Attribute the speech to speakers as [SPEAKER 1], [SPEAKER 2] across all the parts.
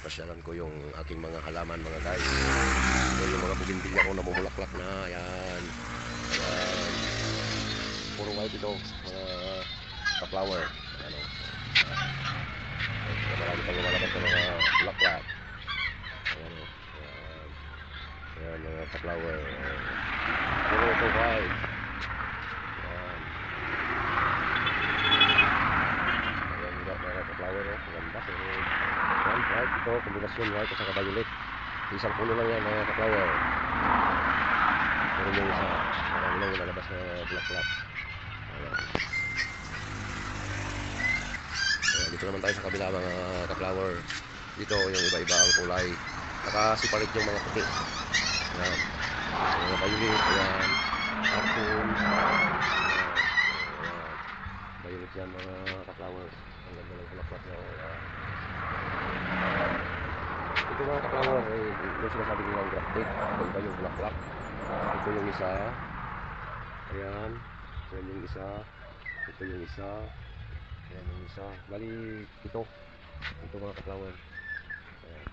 [SPEAKER 1] pasyalan ko yung aking mga halaman mga guys. So, yung mga bugimbilya ko namumulaklak na. Ayan. Ayan. Puro white ito. Mga ka-flower. Ayan o. Marami pang lumalabas ng mga bulaklak. Ayan o. Ayan. Ayan mga ka-flower. Puro ito white. Ayan. Ayan juga mga ka-flower o. Maganda. So, Ayan, white ito. Kombinasyon white at saka violet. Isang puno lang yan mga ka-flower. Pero yung isa, marami lang lalabas na bulaklak. Ayan. Dito naman tayo sa kabila mga ka-flower. Dito yung iba-iba ang kulay. Naka-separate yung mga puti. Ayan. Mga violet, ayan. Ayan. Violet yan mga ka-flower. Ang ganda ng bulaklak na. Ayan. Ito mga ka-flower, eh, yung sinasabi nilang grafted. Iba yung bulaklak. Ito yung isa. Ayan. Ayan yung isa. Ito yung isa. Ayan yung isa. Bali, ito. Ito mga ka-flower. Ayan.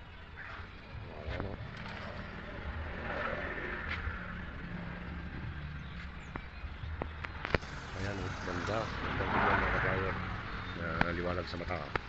[SPEAKER 1] Ayan o. Ayan o. Ganda. Ganda yan mga ka-flower. Na liwanag sa mata.